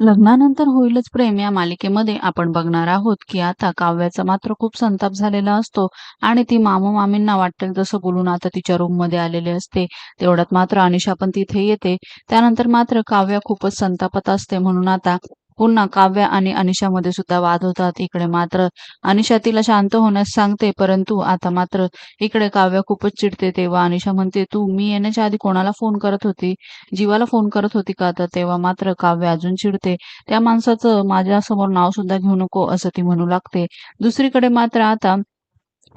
लग्नानंतर होईलच प्रेम या मालिकेमध्ये आपण बघणार आहोत की आता काव्याचा मात्र खूप संताप झालेला असतो आणि ती मामा मामींना वाटेल तसं बोलून आता तिच्या रूममध्ये आलेली असते. तेवढ्यात मात्र अनिशा पण तिथे येते. त्यानंतर मात्र काव्या खूपच संतापत असते म्हणून आता पुन्हा काव्या आणि अनिशामध्ये सुद्धा वाद होतात. इकडे मात्र अनिशा तिला शांत होण्यास सांगते परंतु आता मात्र इकडे काव्या खूपच चिडते. तेव्हा अनिशा म्हणते तू मी येण्याच्या आधी कोणाला फोन करत होती? जीवाला फोन करत होती का तर? तेव्हा मात्र काव्य अजून चिडते. त्या माणसाचं माझ्यासमोर नाव सुद्धा घेऊ नको असं ती म्हणू लागते. दुसरीकडे मात्र आता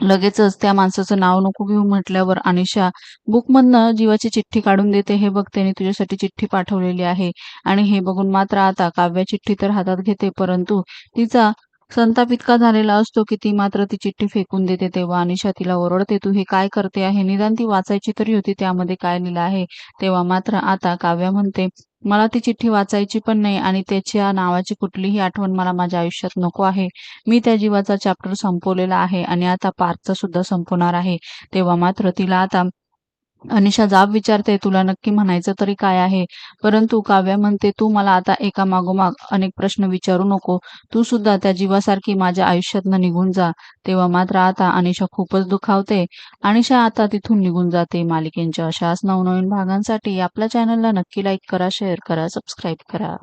लगेचच त्या माणसाचं नाव नको घेऊ म्हटल्यावर अनिशा बुकमधनं जीवाची चिठ्ठी काढून देते. हे बघ त्याने तुझ्यासाठी चिठ्ठी पाठवलेली आहे. आणि हे बघून मात्र आता काव्या चिठ्ठी तर हातात घेते परंतु तिचा संताप इतका झालेला असतो की ती मात्र ती चिठ्ठी फेकून देते तेव्हा अनिशा तिला ओरडते तू हे काय करते आहे? निदान ती वाचायची तरी होती त्यामध्ये काय लिहिलं आहे? तेव्हा मात्र आता काव्या म्हणते मला ती चिठ्ठी वाचायची पण नाही आणि त्याच्या नावाची कुठलीही आठवण मला माझ्या आयुष्यात नको आहे. मी त्या जीवाचा चॅप्टर संपवलेला आहे आणि आता पार्थचा सुद्धा संपवणार आहे. तेव्हा मात्र तिला आता अनिशा जाब विचारते तुला नक्की म्हणायचं तरी काय आहे? परंतु काव्या म्हणते तू मला आता एका मागोमाग अनेक प्रश्न विचारू नको. तू सुद्धा त्या जीवासारखी माझ्या आयुष्यातनं निघून जा. तेव्हा मात्र आता अनिशा खूपच दुखावते. अनिशा आता तिथून निघून जाते. मालिकेंच्या अशाच नवनवीन भागांसाठी आपल्या चॅनलला नक्की लाईक करा शेअर करा सबस्क्राईब करा.